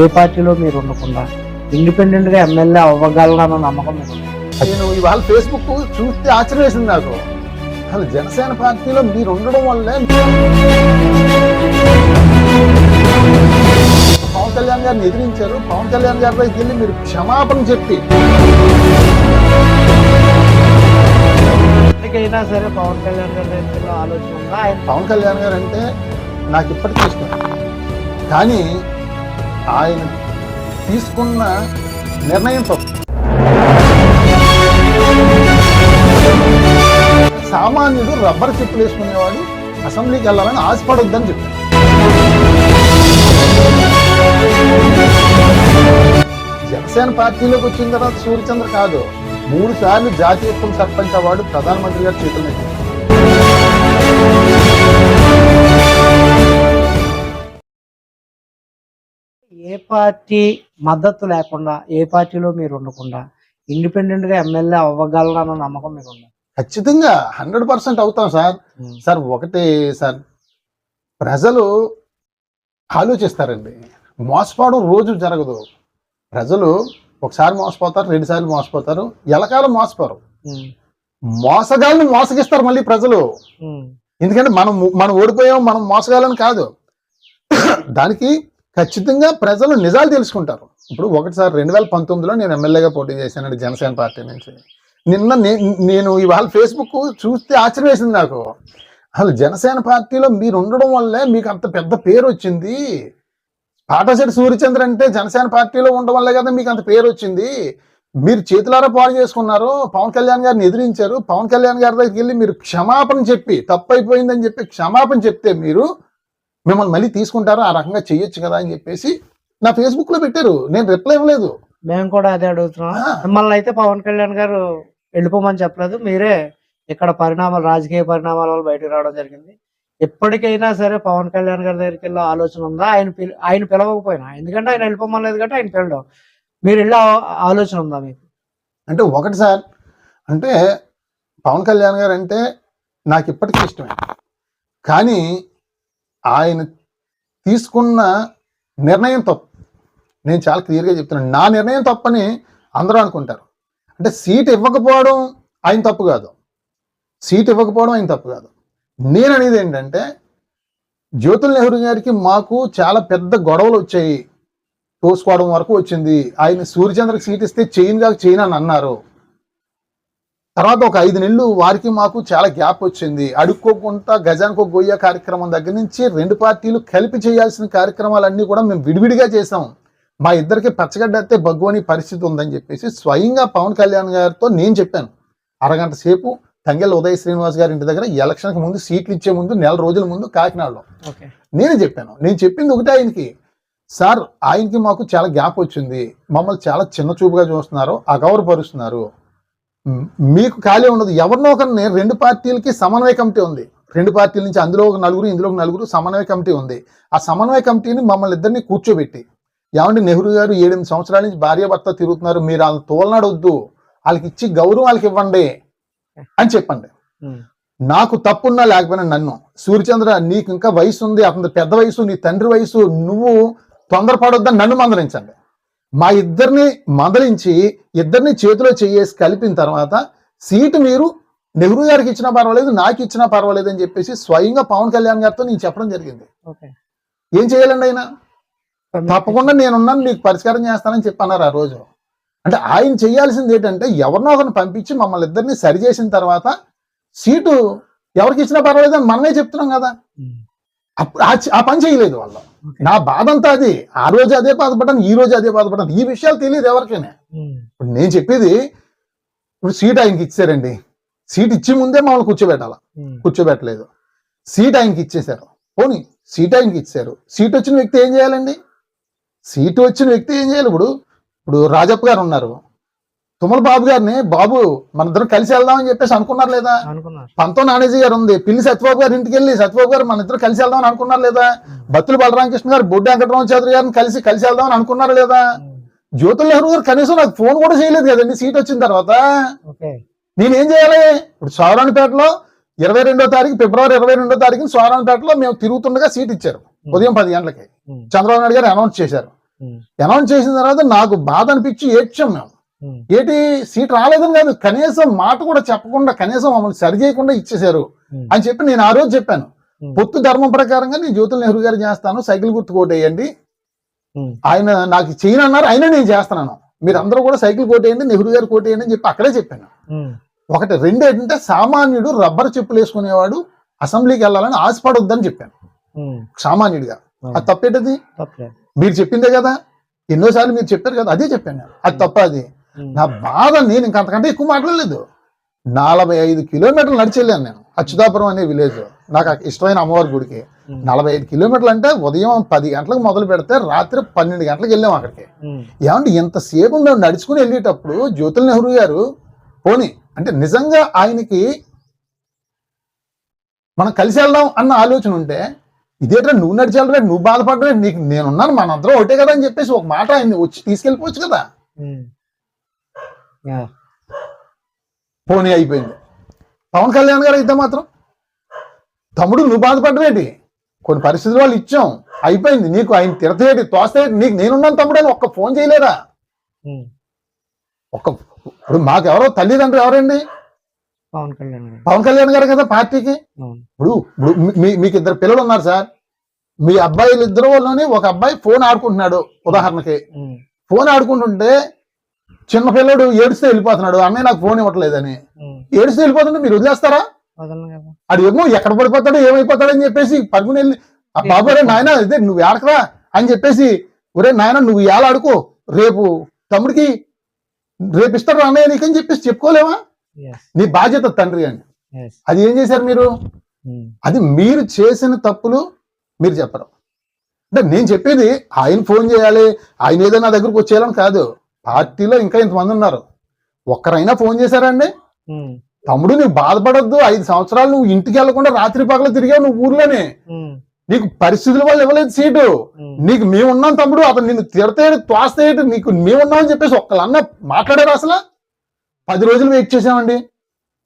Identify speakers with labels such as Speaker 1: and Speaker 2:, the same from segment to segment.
Speaker 1: ఏ పార్టీలో మీరు ఉండకుండా ఇండిపెండెంట్గా ఎమ్మెల్యే అవ్వగలనన్న నమ్మకం?
Speaker 2: నేను ఇవాళ ఫేస్బుక్ చూస్తే ఆశ్చర్యం వేసింది నాకు. అసలు జనసేన పార్టీలో మీరు ఉండడం వల్లే పవన్ కళ్యాణ్ గారిని ఎదిరించారు. పవన్ కళ్యాణ్ గారి దగ్గరికి వెళ్ళి మీరు క్షమాపణ చెప్పి
Speaker 1: ఎప్పటికైనా సరే పవన్ కళ్యాణ్ గారి దగ్గర ఆలోచన ఆయన
Speaker 2: పవన్ కళ్యాణ్ గారు అంటే నాకు ఇప్పటికీ ఇష్టం. కానీ ఆయన తీసుకున్న నిర్ణయం తప్పు. సామాన్యుడు రబ్బర్ చెప్పులు వేసుకునేవాడు అసెంబ్లీకి వెళ్ళాలని ఆశపడొద్దని చెప్పారు జనసేన పార్టీలోకి వచ్చిన తర్వాత సూర్యచంద్ర కాదు మూడు సార్లు జాతీయ సర్పంచ్ అవార్డు ప్రధానమంత్రి గారి చేతుల
Speaker 1: ఏ పార్టీ మద్దతు లేకుండా ఏ పార్టీలో మీరు ఉండకుండా ఇండిపెండెంట్గా ఎమ్మెల్యే అవ్వగలనన్న నమ్మకం మీకు ఉందా
Speaker 2: ఖచ్చితంగా హండ్రెడ్ పర్సెంట్ అవుతాం సార్. సార్ ఒకటి సార్ ప్రజలు ఆలోచిస్తారండి. మోసపోవడం రోజు జరగదు. ప్రజలు ఒకసారి మోసపోతారు రెండు సార్లు మోసపోతారు ఎలకాలం మోసపోరు.
Speaker 1: ఉమ్,
Speaker 2: మోసగాళ్ళని మోసగిస్తారు మళ్ళీ ప్రజలు. ఎందుకంటే మనం మనం ఓడిపోయాం మనం మోసగాలని కాదు. దానికి ఖచ్చితంగా ప్రజలు నిజాలు తెలుసుకుంటారు. ఇప్పుడు ఒకటిసారి రెండు వేల పంతొమ్మిదిలో నేను ఎమ్మెల్యేగా పోటీ చేశానండి జనసేన పార్టీ నుంచి. నిన్న నేను ఇవాళ ఫేస్బుక్ చూస్తే ఆశ్చర్యం వేసింది నాకు. అసలు జనసేన పార్టీలో మీరు ఉండడం వల్లే మీకు అంత పెద్ద పేరు వచ్చింది పాటశెట్టి సూర్యచంద్ర అంటే జనసేన పార్టీలో ఉండడం వల్లే కదా మీకు అంత పేరు వచ్చింది మీరు చేతులారా పాడు చేసుకున్నారు. పవన్ కళ్యాణ్ గారిని ఎదిరించారు. పవన్ కళ్యాణ్ గారి దగ్గరికి వెళ్ళి మీరు క్షమాపణ చెప్పి తప్పు అయిపోయిందని చెప్పి క్షమాపణ చెప్తే మీరు మిమ్మల్ని మళ్ళీ తీసుకుంటారు ఆ రకంగా చెయ్యొచ్చు కదా అని చెప్పేసి నా ఫేస్బుక్లో పెట్టారు. నేను రిప్లై ఇవ్వలేదు.
Speaker 1: మేము కూడా అదే అడుగుతున్నాం. మిమ్మల్ని అయితే పవన్ కళ్యాణ్ గారు వెళ్ళిపోమని చెప్పలేదు. మీరే ఇక్కడ పరిణామాలు రాజకీయ పరిణామాల వల్ల బయటకు రావడం జరిగింది. ఎప్పటికైనా సరే పవన్ కళ్యాణ్ గారి దగ్గరికి వెళ్ళే ఆలోచన ఉందా? ఆయన ఆయన పిలవకపోయినా? ఎందుకంటే ఆయన వెళ్ళిపోమలేదు కాబట్టి ఆయన పిలవడం. మీరు వెళ్ళే ఆలోచన ఉందా మీకు?
Speaker 2: అంటే ఒకటి సార్ అంటే పవన్ కళ్యాణ్ గారు అంటే నాకు ఇప్పటికీ ఇష్టమే. కానీ ఆయన తీసుకున్న నిర్ణయం తప్పు. నేను చాలా క్లియర్గా చెప్తున్నాను. నా నిర్ణయం తప్పని అందరూ అనుకుంటారు. అంటే సీట్ ఇవ్వకపోవడం ఆయన తప్పు కాదు. సీట్ ఇవ్వకపోవడం ఆయన తప్పు కాదు. నేను అనేది ఏంటంటే జ్యోతుల్ నెహ్రూ గారికి మాకు చాలా పెద్ద గొడవలు వచ్చాయి. తోసుకోవడం వరకు వచ్చింది. ఆయన సూర్యచంద్రకి సీట్ ఇస్తే చైన్ కాక చైన్ అని అన్నారు. తర్వాత ఒక ఐదు నెలలు వారికి మాకు చాలా గ్యాప్ వచ్చింది. అడుక్కోకుండా గజానికి గొయ్య కార్యక్రమం దగ్గర నుంచి రెండు పార్టీలు కలిపి చేయాల్సిన కార్యక్రమాలన్నీ కూడా మేము విడివిడిగా చేసాం మా ఇద్దరికి పచ్చగడ్డ అయితే బగ్గువని పరిస్థితి ఉందని చెప్పేసి స్వయంగా పవన్ కళ్యాణ్ గారితో నేను చెప్పాను. అరగంట సేపు తంగెల్ ఉదయ్ శ్రీనివాస్ గారి ఇంటి దగ్గర ఎలక్షన్కి ముందు సీట్లు ఇచ్చే ముందు నెల రోజుల ముందు కాకినాడలో.
Speaker 1: ఓకే.
Speaker 2: నేనే చెప్పాను. నేను చెప్పింది ఒకటే ఆయనకి. సార్ ఆయనకి మాకు చాలా గ్యాప్ వచ్చింది. మమ్మల్ని చాలా చిన్న చూపుగా చూస్తున్నారు అగౌరవపరుస్తున్నారు. మ్, మీకు ఖాళీ ఉండదు. ఎవరినో ఒకరిని రెండు పార్టీలకి సమన్వయ కమిటీ ఉంది. రెండు పార్టీల నుంచి అందులో ఒక నలుగురు ఇందులో ఒక నలుగురు సమన్వయ కమిటీ ఉంది. ఆ సమన్వయ కమిటీని మమ్మల్ని ఇద్దరిని కూర్చోబెట్టి ఏమంటే నెహ్రూ గారు ఏడెనిమిది సంవత్సరాల నుంచి భార్య భర్త తిరుగుతున్నారు మీరు వాళ్ళని తోలనాడొద్దు వాళ్ళకి ఇచ్చి గౌరవం వాళ్ళకి ఇవ్వండి అని చెప్పండి. నాకు తప్పున్నా లేకపోయినా నన్ను. సూర్యచంద్ర నీకు ఇంకా వయసు ఉంది అతని పెద్ద వయసు నీ తండ్రి వయసు నువ్వు తొందరపడొద్దని నన్ను మందలించండి. మా ఇద్దరిని మందలించి ఇద్దరిని చేతిలో చేయేసి కలిపిన తర్వాత సీటు మీరు నెహ్రూ గారికి ఇచ్చినా పర్వాలేదు నాకు ఇచ్చినా పర్వాలేదు అని చెప్పేసి స్వయంగా పవన్ కళ్యాణ్ గారితో నేను చెప్పడం జరిగింది. ఏం చేయాలండి ఆయన? తప్పకుండా నేనున్నాను మీకు పరిష్కారం చేస్తానని చెప్పన్నారు ఆ రోజు. అంటే ఆయన చేయాల్సింది ఏంటంటే ఎవరినో ఒకరిని పంపించి మమ్మల్ని ఇద్దరిని సరి చేసిన తర్వాత సీటు ఎవరికి ఇచ్చినా పర్వాలేదు అని మనమే చెప్తున్నాం కదా. ఆ పని చేయలేదు వాళ్ళు. నా బాధ అంతా అది. ఆ రోజు అదే బాధపడ్డాను ఈ రోజు అదే బాధపడ్డాను. ఈ విషయాలు తెలియదు ఎవరికైనా. ఇప్పుడు నేను చెప్పేది ఇప్పుడు సీట్ ఆయనకి ఇచ్చారండి. సీట్ ఇచ్చి ముందే మమ్మల్ని కూర్చోబెట్టాల? కూర్చోబెట్టలేదు. సీట్ ఆయనకి ఇచ్చేశారు. పోనీ సీట్ ఆయనకి ఇచ్చారు. సీట్ వచ్చిన వ్యక్తి ఏం చేయాలండి? సీట్ వచ్చిన వ్యక్తి ఏం చేయాలి ఇప్పుడు? ఇప్పుడు రాజప్ప గారు ఉన్నారు. తుమ్మల బాబు గారిని బాబు మన ఇద్దరం కలిసి వెళ్దామని చెప్పేసి అనుకున్నారు లేదా? పంతో నానేజీ గారు ఉంది. పిల్లి సత్యబాబు గారి ఇంటికి వెళ్ళి సత్యబాబు గారు మన ఇద్దరు కలిసి వెళ్దామని అనుకున్నారు లేదా? బత్తుల బలరామకృష్ణ గారు బొడ్డి వెంకటరామ చౌదరి గారిని కలిసి కలిసి వెళ్దామని అనుకున్నారు లేదా? జ్యోతుల్ నెహ్రూ గారు కనీసం నాకు ఫోన్ కూడా చేయలేదు కదండి సీట్ వచ్చిన తర్వాత. నేనేం చేయాలి ఇప్పుడు సోరానిపేటలో ఇరవై రెండో తారీఖు ఫిబ్రవరి ఇరవై రెండో తారీఖున సోరానిపేటలో మేము తిరుగుతుండగా సీట్ ఇచ్చారు. ఉదయం పది గంటలకి. చంద్రబాబు నాయుడు గారు అనౌన్స్ చేశారు. అనౌన్స్ చేసిన తర్వాత నాకు బాధ అనిపించి ఏడ్చాం మేము. ఏంటి సీట్ రాలేదని కాదు కనీసం మాట కూడా చెప్పకుండా కనీసం మమ్మల్ని సరి చేయకుండా ఇచ్చేశారు అని చెప్పి నేను ఆ రోజు చెప్పాను. పొత్తు ధర్మం ప్రకారంగా నేను జ్యోతుల నెహ్రూ గారు చేస్తాను సైకిల్ గుర్తు కోటేయండి ఆయన నాకు చేయను అన్నారు అయినా నేను చేస్తున్నాను. మీరు అందరూ కూడా సైకిల్ కోటేయండి నెహ్రూ గారు కోటేయండి అని చెప్పి అక్కడే చెప్పాను. ఒకటి రెండు ఏంటంటే సామాన్యుడు రబ్బర్ చెప్పులు వేసుకునేవాడు అసెంబ్లీకి వెళ్ళాలని ఆశపడొద్దని చెప్పాను. సామాన్యుడిగా. అది తప్పేటది? మీరు చెప్పిందే కదా. ఎన్నోసార్లు మీరు చెప్పారు కదా అదే చెప్పాను నేను. అది తప్ప అది నా బాధ నేను ఇంక అంతకంటే ఎక్కువ మాట్లాడలేదు. నలభై ఐదు కిలోమీటర్లు నడిచి వెళ్ళాను నేను. అచ్యుతాపురం అనే విలేజ్. నాకు ఇష్టమైన అమ్మవారి గుడికి. నలభై ఐదు కిలోమీటర్లు అంటే ఉదయం పది గంటలకు మొదలు పెడితే రాత్రి పన్నెండు గంటలకు వెళ్ళాం అక్కడికి. ఏమంటే ఎంతసేపు మేము నడుచుకుని వెళ్ళేటప్పుడు జ్యోతుల నెహ్రూ గారు పోని అంటే నిజంగా ఆయనకి మనం కలిసి వెళ్దాం అన్న ఆలోచన ఉంటే ఇదేట్రా నువ్వు నడిచి వెళ్ళరా నువ్వు బాధపడరా నీకు నేనున్నాను మనందరం ఒకటే కదా అని చెప్పేసి ఒక మాట ఆయన్ని వచ్చి తీసుకెళ్ళిపోవచ్చు కదా. పోనీ అయిపోయింది. పవన్ కళ్యాణ్ గారు అయితే మాత్రం. తమ్ముడు నువ్వు బాధపడవేటి కొన్ని పరిస్థితులు వాళ్ళు ఇచ్చాం. అయిపోయింది. నీకు ఆయన తిడతేటి తోస్తేటి నీకు నేనున్నాను తమ్ముడు అని ఒక్క ఫోన్ చేయలేరా ఒక్క ఇప్పుడు మాకెవరో తల్లిదండ్రులు ఎవరండి?
Speaker 1: పవన్ కళ్యాణ్ గారు.
Speaker 2: పవన్ కళ్యాణ్ గారు కదా పార్టీకి? ఇప్పుడు ఇప్పుడు మీ- మీకు ఇద్దరు పిల్లలు ఉన్నారు సార్. మీ అబ్బాయిలు ఇద్దరు వాళ్ళని ఒక అబ్బాయి ఫోన్ ఆడుకుంటున్నాడు ఉదాహరణకి. ఫోన్ ఆడుకుంటుంటే చిన్న పిల్లడు ఏడుస్తే వెళ్ళిపోతున్నాడు అన్నయ్య నాకు ఫోన్ ఇవ్వట్లేదని. ఏడుస్తే వెళ్ళిపోతుంటే మీరు వదిలేస్తారా? అది ఏమో ఎక్కడ పడిపోతాడో ఏమైపోతాడో అని చెప్పేసి పరుగుని వెళ్ళి ఆ బాబు రే నాయన ఇదే నువ్వు ఏడకరా అని చెప్పేసి ఒరే నాయన నువ్వు ఏళ్ళ ఆడుకో రేపు తమ్ముడికి రేపు ఇస్తాడు అన్నయ్య నీకని చెప్పేసి చెప్పుకోలేవా నీ బాధ్యత తండ్రి అని. అది ఏం చేశారు మీరు? అది మీరు చేసిన తప్పులు మీరు చెప్పరు. అంటే నేను చెప్పేది ఆయన ఫోన్ చేయాలి ఆయన ఏదో నా దగ్గరకు వచ్చేయాలని కాదు. పార్టీలో ఇంకా ఇంతమంది ఉన్నారు. ఒక్కరైనా ఫోన్ చేశారండి. తమ్ముడు నువ్వు బాధపడొద్దు. ఐదు సంవత్సరాలు నువ్వు ఇంటికి వెళ్ళకుండా రాత్రి పగలు తిరిగావు నువ్వు ఊర్లోనే. నీకు పరిస్థితుల వల్ల ఇవ్వలేదు సీటు. నీకు మేమున్నాం తమ్ముడు. అతను నిన్ను తిడతాడు తోస్తాడు. నీకు మేమున్నాం అని చెప్పేసి ఒక్కళ్ళన్న మాట్లాడారు అసలు? పది రోజులు వెయిట్ చేసామండి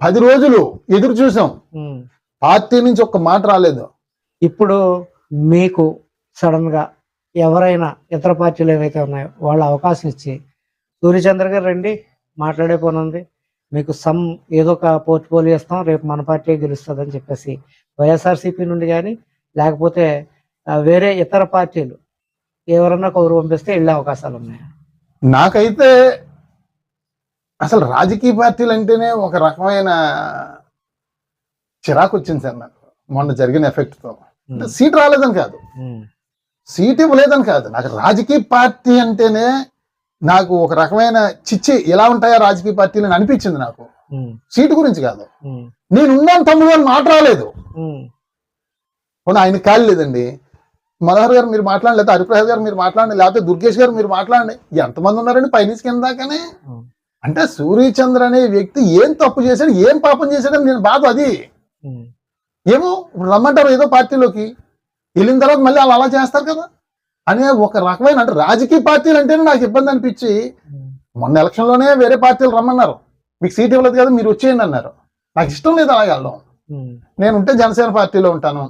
Speaker 2: పది రోజులు ఎదురు చూసాం. పార్టీ నుంచి ఒక్క మాట రాలేదు.
Speaker 1: ఇప్పుడు మీకు సడన్గా ఎవరైనా ఇతర పార్టీలు ఏవైతే ఉన్నాయో వాళ్ళ అవకాశం ఇచ్చి సూర్యచంద్ర గారు రండి మాట్లాడే పని ఉంది. మీకు సమ్ ఏదో ఒక పోర్ట్ఫోలియో ఇస్తాం రేపు మన పార్టీ గెలుస్తుంది అని చెప్పేసి వైఎస్ఆర్సీపీ నుండి కానీ లేకపోతే వేరే ఇతర పార్టీలు ఎవరన్నా కౌరు పంపిస్తే వెళ్ళే అవకాశాలు ఉన్నాయి.
Speaker 2: నాకైతే అసలు రాజకీయ పార్టీలు అంటేనే ఒక రకమైన చిరాకు వచ్చింది సార్ నాకు. మొన్న జరిగిన ఎఫెక్ట్తో. అంటే సీట్ రాలేదని కాదు. సీట్ ఇవ్వలేదని కాదు. నాకు రాజకీయ పార్టీ అంటేనే నాకు ఒక రకమైన చిచ్చి ఎలా ఉంటాయా రాజకీయ పార్టీలు అని అనిపించింది నాకు. సీటు గురించి కాదు. నేనున్నాను తమ్ముడు అని మాట రాలేదు. పోనీ ఆయన ఖాళీ లేదండి. మనోహర్ గారు మీరు మాట్లాడండి లేకపోతే హరిప్రసాద్ గారు మీరు మాట్లాడండి లేకపోతే దుర్గేష్ గారు మీరు మాట్లాడండి. ఎంతమంది ఉన్నారండి పైనుంచి కింద దాకానే అంటే సూర్యచంద్ర అనే వ్యక్తి ఏం తప్పు చేశాడు ఏం పాపం చేశాడని నేను బాధ అది. ఏమో ఇప్పుడు రమ్మంటారు ఏదో పార్టీలోకి. వెళ్ళిన తర్వాత మళ్ళీ వాళ్ళు అలా చేస్తారు కదా. అనే ఒక రకమైన అంటే రాజకీయ పార్టీలు అంటేనే నాకు ఇబ్బంది అనిపించి మొన్న ఎలక్షన్లోనే వేరే పార్టీలు రమ్మన్నారు. మీకు సీట్ ఇవ్వలేదు కదా మీరు వచ్చేయండి అన్నారు. నాకు ఇష్టం లేదు అలా వెళ్ళడం. నేను ఉంటే జనసేన పార్టీలో ఉంటాను.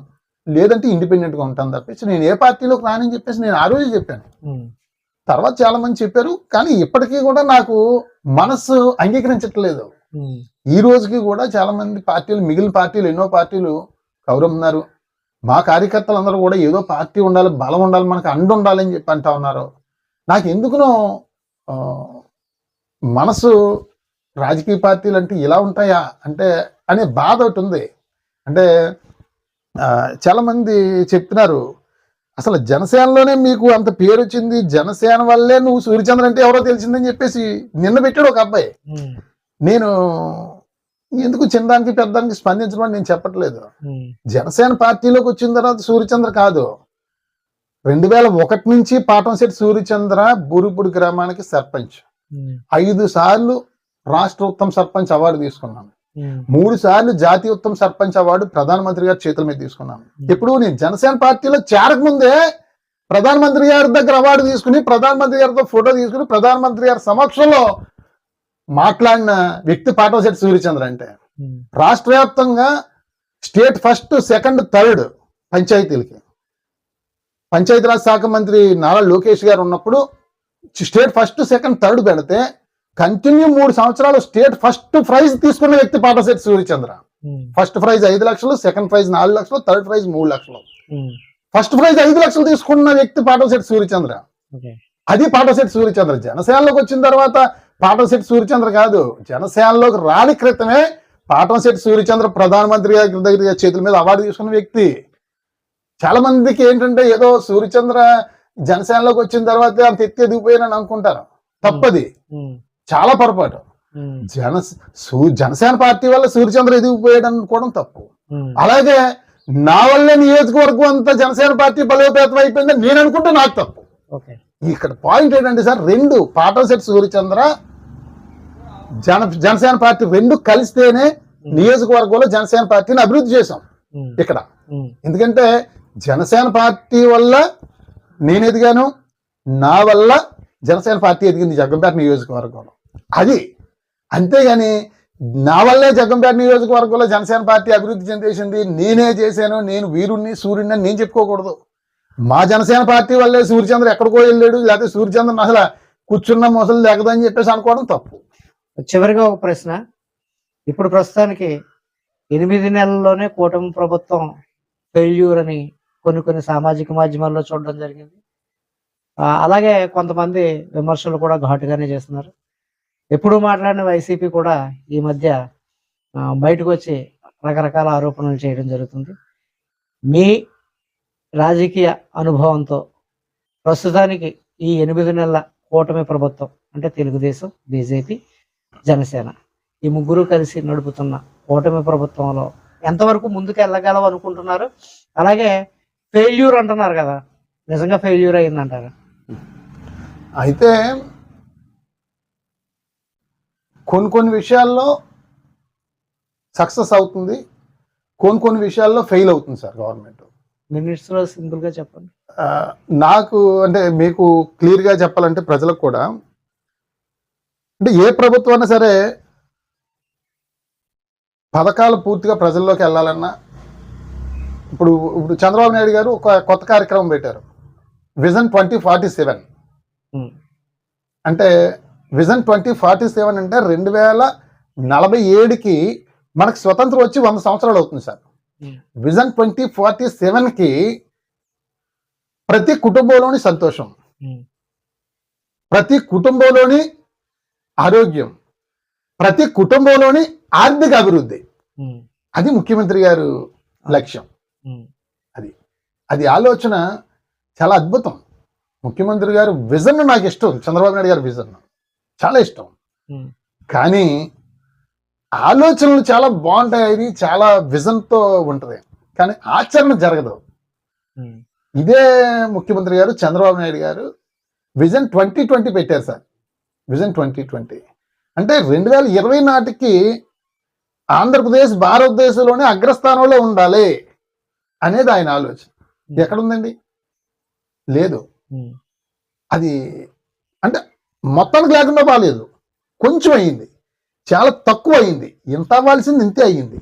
Speaker 2: లేదంటే ఇండిపెండెంట్గా ఉంటాను తప్పించి నేను ఏ పార్టీలోకి రానని చెప్పేసి నేను ఆ రోజు చెప్పాను. తర్వాత చాలా మంది చెప్పారు కానీ ఇప్పటికీ కూడా నాకు మనస్సు అంగీకరించట్లేదు. ఈ రోజుకి కూడా చాలా మంది పార్టీలు మిగిలిన పార్టీలు ఎన్నో పార్టీలు కౌరమ్మున్నారు మా కార్యకర్తలు అందరూ కూడా ఏదో పార్టీ ఉండాలి బలం ఉండాలి మనకు అండ ఉండాలి అని చెప్పి అంటా ఉన్నారు. నాకు ఎందుకునో మనసు రాజకీయ పార్టీలు అంటే ఇలా ఉంటాయా అంటే అనే బాధ ఒకటి ఉంది. అంటే ఆ, చాలా మంది చెప్తున్నారు అసలు జనసేనలోనే మీకు అంత పేరు వచ్చింది జనసేన వల్లే నువ్వు సూర్యచంద్ర అంటే ఎవరో తెలిసిందని చెప్పేసి నిన్న పెట్టాడు ఒక అబ్బాయి. నేను ఎందుకు చిన్నదానికి పెద్దదానికి స్పందించడం అని నేను చెప్పట్లేదు. జనసేన పార్టీలోకి వచ్చిన తర్వాత సూర్యచంద్ర కాదు. రెండు వేల ఒకటి నుంచి పాటంశెట్టి సూర్యచంద్ర బూరిపూడి గ్రామానికి సర్పంచ్. ఐదు సార్లు రాష్ట్ర ఉత్తమ సర్పంచ్ అవార్డు తీసుకున్నాను. మూడు సార్లు జాతీయ ఉత్తమ సర్పంచ్ అవార్డు ప్రధానమంత్రి గారి చేతుల మీద తీసుకున్నాను. ఇప్పుడు నేను జనసేన పార్టీలో చేరకముందే ప్రధానమంత్రి గారి దగ్గర అవార్డు తీసుకుని ప్రధానమంత్రి గారితో ఫోటో తీసుకుని ప్రధానమంత్రి గారి సమక్షంలో మాట్లాడిన వ్యక్తి పాటంశెట్టి సూర్యచంద్ర అంటే. రాష్ట్ర వ్యాప్తంగా స్టేట్ ఫస్ట్ సెకండ్ థర్డ్ పంచాయతీలకి. పంచాయతీరాజ్ శాఖ మంత్రి నారా లోకేష్ గారు ఉన్నప్పుడు స్టేట్ ఫస్ట్ సెకండ్ థర్డ్ పెడితే కంటిన్యూ మూడు సంవత్సరాలు స్టేట్ ఫస్ట్ ప్రైజ్ తీసుకున్న వ్యక్తి పాటశెట్టి సూర్యచంద్ర. ఫస్ట్ ప్రైజ్ ఐదు లక్షలు సెకండ్ ప్రైజ్ నాలుగు లక్షలు థర్డ్ ప్రైజ్ మూడు లక్షలు. ఫస్ట్ ప్రైజ్ ఐదు లక్షలు తీసుకున్న వ్యక్తి పాటశెట్టి సూర్యచంద్ర. అది పాటశెట్టి సూర్యచంద్ర. జనసేనలోకి వచ్చిన తర్వాత పాటశెట్టి సూర్యచంద్ర కాదు. జనసేనలోకి రాని క్రితమే పాటశెట్టి సూర్యచంద్ర ప్రధానమంత్రి గారి దగ్గర చేతుల మీద అవార్డు తీసుకున్న వ్యక్తి. చాలా మందికి ఏంటంటే ఏదో సూర్యచంద్ర జనసేనలోకి వచ్చిన తర్వాత అంత ఎత్తి ఎదిగిపోయానని అనుకుంటారు. తప్పది. చాలా పొరపాటు. జన సూ- జనసేన పార్టీ వల్ల సూర్యచంద్ర ఎదిగిపోయాడు అనుకోవడం తప్పు. అలాగే నా వల్లే నియోజకవర్గం అంతా జనసేన పార్టీ బలోపేతం అయిపోయిందని నేను అనుకుంటే నాకు తప్పు.
Speaker 1: ఓకే.
Speaker 2: ఇక్కడ పాయింట్ ఏంటంటే సార్ రెండు పాటలశెట్టి సూర్యచంద్ర జన జనసేన పార్టీ రెండు కలిస్తేనే నియోజకవర్గంలో జనసేన పార్టీని అభివృద్ధి చేశాం ఇక్కడ. ఎందుకంటే జనసేన పార్టీ వల్ల నేను ఎదిగాను నా వల్ల జనసేన పార్టీ ఎదిగింది జగ్గంపేట నియోజకవర్గంలో. అది అంతేగాని నా వల్లే జగ్గంపేట నియోజకవర్గంలో జనసేన పార్టీ అభివృద్ధి చెందేసింది నేనే చేశాను నేను వీరుణ్ణి సూర్యుడిని నేను చెప్పుకోకూడదు. మా జనసేన పార్టీ వల్లే సూర్యచంద్ర ఎక్కడికో వెళ్ళాడు లేకపోతే సూర్యచంద్ర అసలు కూర్చున్న మొసలు లేకదని చెప్పేసి అనుకోవడం తప్పు.
Speaker 1: చివరిగా ఒక ప్రశ్న. ఇప్పుడు ప్రస్తుతానికి ఎనిమిది నెలల్లోనే కూటమి ప్రభుత్వం ఫెయిల్యూర్ అని కొన్ని కొన్ని సామాజిక మాధ్యమాల్లో చూడడం జరిగింది. అలాగే కొంతమంది విమర్శలు కూడా ఘాటుగానే చేస్తున్నారు. ఎప్పుడు మాట్లాడిన వైసీపీ కూడా ఈ మధ్య బయటకు వచ్చి రకరకాల ఆరోపణలు చేయడం జరుగుతుంది. మీ రాజకీయ అనుభవంతో ప్రస్తుతానికి ఈ ఎనిమిది నెలల కూటమి ప్రభుత్వం అంటే తెలుగుదేశం బీజేపీ జనసేన ఈ ముగ్గురు కలిసి నడుపుతున్న కూటమి ప్రభుత్వంలో ఎంతవరకు ముందుకు వెళ్ళగలం అనుకుంటున్నారు? అలాగే ఫెయిల్యూర్ అంటున్నారు కదా నిజంగా ఫెయిల్యూర్ అయిందంటారా.
Speaker 2: అయితే కొన్ని కొన్ని విషయాల్లో సక్సెస్ అవుతుంది కొన్ని కొన్ని విషయాల్లో ఫెయిల్ అవుతుంది సార్ గవర్నమెంట్.
Speaker 1: చెప్పండి.
Speaker 2: నాకు అంటే మీకు క్లియర్గా చెప్పాలంటే ప్రజలకు కూడా అంటే ఏ ప్రభుత్వం అయినా సరే పథకాలు పూర్తిగా ప్రజల్లోకి వెళ్ళాలన్నా ఇప్పుడు ఇప్పుడు చంద్రబాబు నాయుడు గారు ఒక కొత్త కార్యక్రమం పెట్టారు. విజన్ ట్వంటీ ఫార్టీ సెవెన్ అంటే విజన్ ట్వంటీ ఫార్టీ సెవెన్ అంటే రెండు వేల నలభై ఏడుకి మనకు స్వతంత్రం వచ్చి వంద సంవత్సరాలు అవుతుంది సార్. విజన్ ట్వంటీ ఫార్టీ సెవెన్కి ప్రతి కుటుంబంలోని సంతోషం.
Speaker 1: ఉమ్,
Speaker 2: ప్రతి కుటుంబంలోని ఆరోగ్యం. ప్రతి కుటుంబంలోని ఆర్థిక అభివృద్ధి.
Speaker 1: ఉమ్,
Speaker 2: అది ముఖ్యమంత్రి గారు లక్ష్యం.
Speaker 1: ఉమ్,
Speaker 2: అది. ఆలోచన చాలా అద్భుతం. ముఖ్యమంత్రి గారు విజన్ నాకు ఇష్టం. చంద్రబాబు నాయుడు గారి విజన్ చాలా ఇష్టం. కానీ ఆలోచనలు చాలా బాగుంటాయి. చాలా విజన్తో ఉంటుంది. కానీ ఆచరణ జరగదు.
Speaker 1: ఉమ్,
Speaker 2: ఇదే ముఖ్యమంత్రి garu Chandrababu Naidu garu vision twenty twenty పెట్టారు సార్. విజన్ ట్వంటీ ట్వంటీ అంటే రెండు వేల ఇరవై నాటికి ఆంధ్రప్రదేశ్ భారతదేశంలోనే అగ్రస్థానంలో ఉండాలి అనేది ఆయన ఆలోచన. ఎక్కడుందండి? లేదు.
Speaker 1: ఉమ్,
Speaker 2: అది అంటే మొత్తానికి లేకుండా బాగాలేదు కొంచెం అయ్యింది చాలా తక్కువ అయ్యింది ఎంత అవ్వాల్సింది ఇంతే అయ్యింది.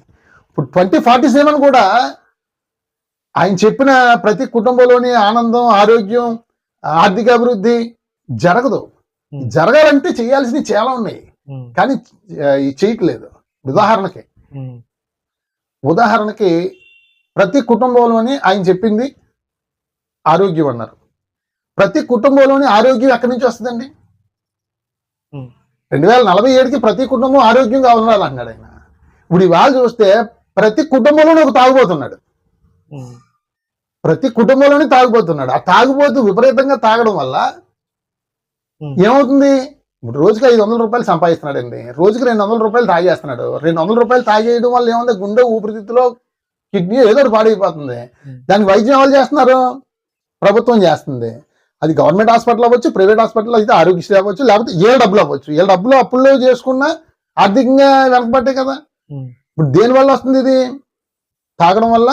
Speaker 2: ఇప్పుడు ట్వంటీ ఫార్టీ సెవెన్ కూడా ఆయన చెప్పిన ప్రతి కుటుంబంలోని ఆనందం ఆరోగ్యం ఆర్థిక అభివృద్ధి జరగదు. జరగాలంటే చేయాల్సినవి చాలా ఉన్నాయి. కానీ చేయట్లేదు. ఉదాహరణకి ఉదాహరణకి ప్రతి కుటుంబంలోని ఆయన చెప్పింది ఆరోగ్యం అన్నారు. ప్రతి కుటుంబంలోని ఆరోగ్యం ఎక్కడి నుంచి వస్తుందండి? రెండు వేల నలభై ఏడుకి ప్రతి కుటుంబం ఆరోగ్యంగా ఉండాలి అన్నాడు ఆయన. ఇప్పుడు ఇవాళ చూస్తే ప్రతి కుటుంబంలోనే ఒక తాగుబోతున్నాడు. ప్రతి కుటుంబంలోనే తాగుబోతున్నాడు. ఆ తాగుబోతు విపరీతంగా తాగడం వల్ల ఏమవుతుంది? ఇప్పుడు రోజుకి ఐదు వందల రూపాయలు సంపాదిస్తున్నాడండి. రోజుకి రెండు వందల రూపాయలు తాగేస్తున్నాడు. రెండు వందల రూపాయలు తాగేయడం వల్ల ఏముంది? గుండె ఊపిరితిత్తులో కిడ్నీ ఏదో పాడైపోతుంది. దానికి వైద్యం ఎవరు చేస్తున్నారు? ప్రభుత్వం చేస్తుంది. అది గవర్నమెంట్ హాస్పిటల్ అవ్వచ్చు ప్రైవేట్ హాస్పిటల్ అయితే ఆరోగ్యశ్రీ అవ్వచ్చు లేకపోతే ఏ డబ్బులు అవ్వచ్చు. ఏ డబ్బులు అప్పుల్లో చేసుకున్నా ఆర్థికంగా వెనకబట్టే కదా. ఇప్పుడు దేని వల్ల వస్తుంది ఇది? తాగడం వల్ల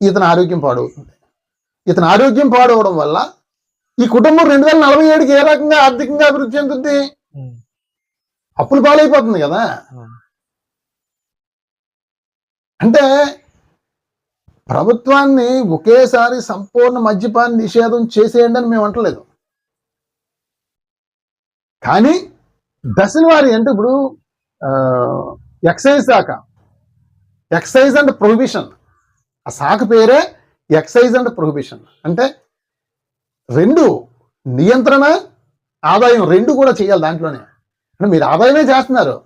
Speaker 2: ఇతని ఆరోగ్యం పాడవుతుంది. ఇతని ఆరోగ్యం పాడవడం వల్ల ఈ కుటుంబం రెండు వేల నలభై ఏడుకి ఏ రకంగా ఆర్థికంగా అభివృద్ధి చెందుతుంది అప్పులు పాలైపోతుంది కదా. అంటే ప్రభుత్వాన్ని ఒకేసారి సంపూర్ణ మద్యపాన నిషేధం చేసేయండి అని మేము అంటలేదు. కానీ దశల వారి అంటే ఇప్పుడు ఎక్సైజ్ శాఖ. Excise and prohibition. ఆ శాఖ పేరే ఎక్సైజ్ అండ్ ప్రొహిబిషన్. అంటే రెండు నియంత్రణ ఆదాయం రెండు కూడా చేయాలి దాంట్లోనే. అంటే మీరు ఆదాయమే చేస్తున్నారు.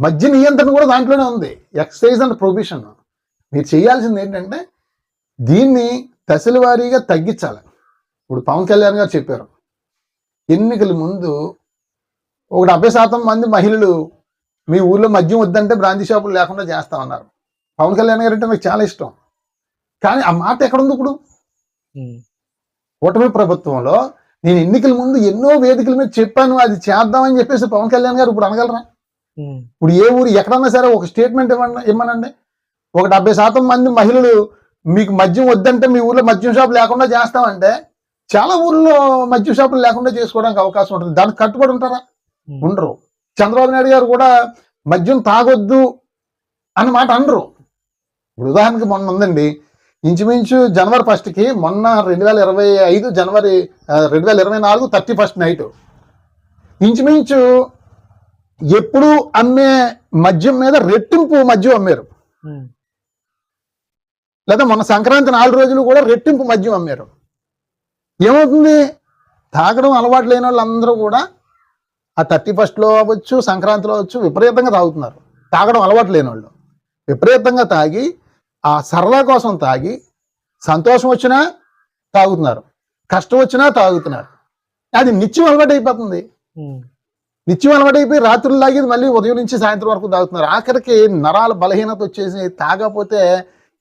Speaker 2: మధ్య నియంత్రణ కూడా దాంట్లోనే ఉంది. Excise and prohibition. మీరు చేయాల్సింది ఏంటంటే దీన్ని దశల వారీగా తగ్గించాలి. ఇప్పుడు పవన్ కళ్యాణ్ గారు చెప్పారు ఎన్నికల ముందు ఒక డెబ్బై శాతం మంది మహిళలు మీ ఊర్లో మద్యం వద్దంటే బ్రాంతి షాపులు లేకుండా చేస్తామన్నారు పవన్ కళ్యాణ్ గారు అంటే నాకు చాలా ఇష్టం. కానీ ఆ మాట ఎక్కడుంది ఇప్పుడు? కూటమి ప్రభుత్వంలో నేను ఎన్నికల ముందు ఎన్నో వేదికల మీద చెప్పాను అది చేద్దామని చెప్పేసి పవన్ కళ్యాణ్ గారు ఇప్పుడు అనగలరా? ఇప్పుడు ఏ ఊరు ఎక్కడన్నా సరే ఒక స్టేట్మెంట్ ఇవ్వండి ఇమ్మనండి. ఒక డెబ్బై శాతం మంది మహిళలు మీకు మద్యం వద్దంటే మీ ఊర్లో మద్యం షాప్ లేకుండా చేస్తామంటే చాలా ఊర్లో మద్యం షాపులు లేకుండా చేసుకోవడానికి అవకాశం ఉంటుంది. దానికి కట్టుబడి ఉంటారా. ఉండరు. చంద్రబాబు నాయుడు గారు కూడా మద్యం తాగొద్దు అన్న మాట అనరు. ఇప్పుడు ఉదాహరణకి మొన్న ఉందండి. ఇంచుమించు జనవరి ఫస్ట్కి మొన్న రెండు వేల ఇరవై ఐదు జనవరి రెండు వేల ఇరవై నాలుగు థర్టీ ఫస్ట్ నైట్. ఇంచుమించు ఎప్పుడు అమ్మే మద్యం మీద రెట్టింపు మద్యం అమ్మారు. లేదా మొన్న సంక్రాంతి నాలుగు రోజులు కూడా రెట్టింపు మద్యం అమ్మారు. ఏమవుతుంది? తాగడం అలవాటు లేని వాళ్ళందరూ కూడా ఆ థర్టీ ఫస్ట్లో అవ్వచ్చు సంక్రాంతిలో అవ్వచ్చు విపరీతంగా తాగుతున్నారు. తాగడం అలవాటు లేని వాళ్ళు. విపరీతంగా తాగి ఆ సరదా కోసం తాగి సంతోషం వచ్చినా తాగుతున్నారు. కష్టం వచ్చినా తాగుతున్నారు. అది నిత్యం అలవాటు అయిపోతుంది. నిత్యం అలవాటైపోయి రాత్రులు తాగేది మళ్ళీ ఉదయం నుంచి సాయంత్రం వరకు తాగుతున్నారు. ఆఖరికి నరాల బలహీనత వచ్చేసి తాగకపోతే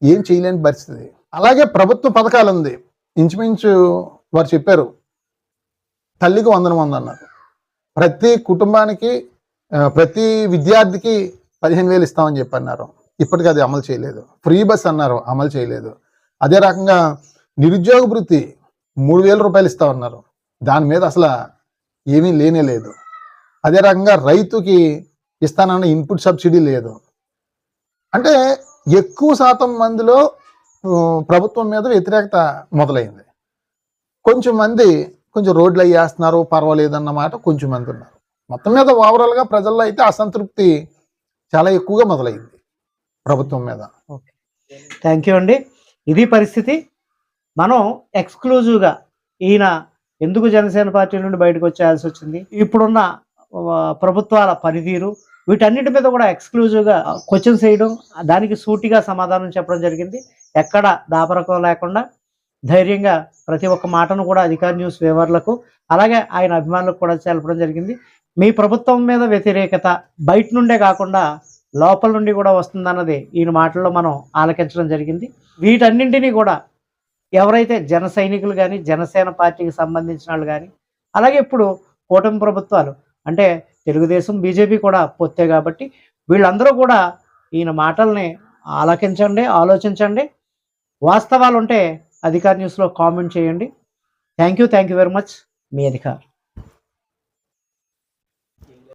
Speaker 2: ఏం చేయలేని పరిస్థితి. అలాగే ప్రభుత్వ పథకాలు ఉంది. ఇంచుమించు వారు చెప్పారు తల్లికి వందనం వంద అన్నారు. ప్రతి కుటుంబానికి ప్రతి విద్యార్థికి పదిహేను వేలు ఇస్తామని చెప్పి అన్నారు ఇప్పటికీ అది అమలు చేయలేదు. ఫ్రీ బస్ అన్నారు అమలు చేయలేదు. అదే రకంగా నిరుద్యోగ వృత్తి మూడు వేల రూపాయలు ఇస్తామన్నారు. దాని మీద అసలు ఏమీ లేనే లేదు. అదే రకంగా రైతుకి ఇస్తానన్న ఇన్పుట్ సబ్సిడీ లేదు. అంటే ఎక్కువ శాతం మందిలో ప్రభుత్వం మీద వ్యతిరేకత మొదలైంది. కొంచెం మంది కొంచెం రోడ్లు అయ్యేస్తున్నారు పర్వాలేదన్నమాట పర్వాలేదు అన్నమాట కొంచెం మంది ఉన్నారు. మొత్తం మీద ఓవరాల్గా ప్రజల్లో అయితే అసంతృప్తి చాలా ఎక్కువగా మొదలైంది ప్రభుత్వం మీద.
Speaker 1: థ్యాంక్ యూ అండి. ఇది పరిస్థితి. మనం ఎక్స్క్లూజివ్గా ఈయన ఎందుకు జనసేన పార్టీ నుండి బయటకు వచ్చేయాల్సి వచ్చింది? ఇప్పుడున్న ప్రభుత్వాల పనితీరు వీటన్నిటి మీద కూడా ఎక్స్క్లూజివ్గా క్వశ్చన్స్ వేయడం దానికి సూటిగా సమాధానం చెప్పడం జరిగింది. ఎక్కడ దాపరకం లేకుండా ధైర్యంగా ప్రతి ఒక్క మాటను కూడా అధికార న్యూస్ వేవర్లకు అలాగే ఆయన అభిమానులకు కూడా తెలపడం జరిగింది. మీ ప్రభుత్వం మీద వ్యతిరేకత బయట నుండే కాకుండా లోపల నుండి కూడా వస్తుందన్నది ఈయన మాటల్లో మనం ఆలకించడం జరిగింది. వీటన్నింటినీ కూడా ఎవరైతే జన సైనికులు కానీ జనసేన పార్టీకి సంబంధించిన వాళ్ళు కానీ అలాగే ఇప్పుడు కూటమి ప్రభుత్వాలు అంటే తెలుగుదేశం బీజేపీ కూడా పొత్తే కాబట్టి వీళ్ళందరూ కూడా ఈయన మాటల్ని ఆలకించండి ఆలోచించండి. వాస్తవాలు ఉంటే అధికార న్యూస్లో కామెంట్ చేయండి. Thank you thank you very much. Me Adhikar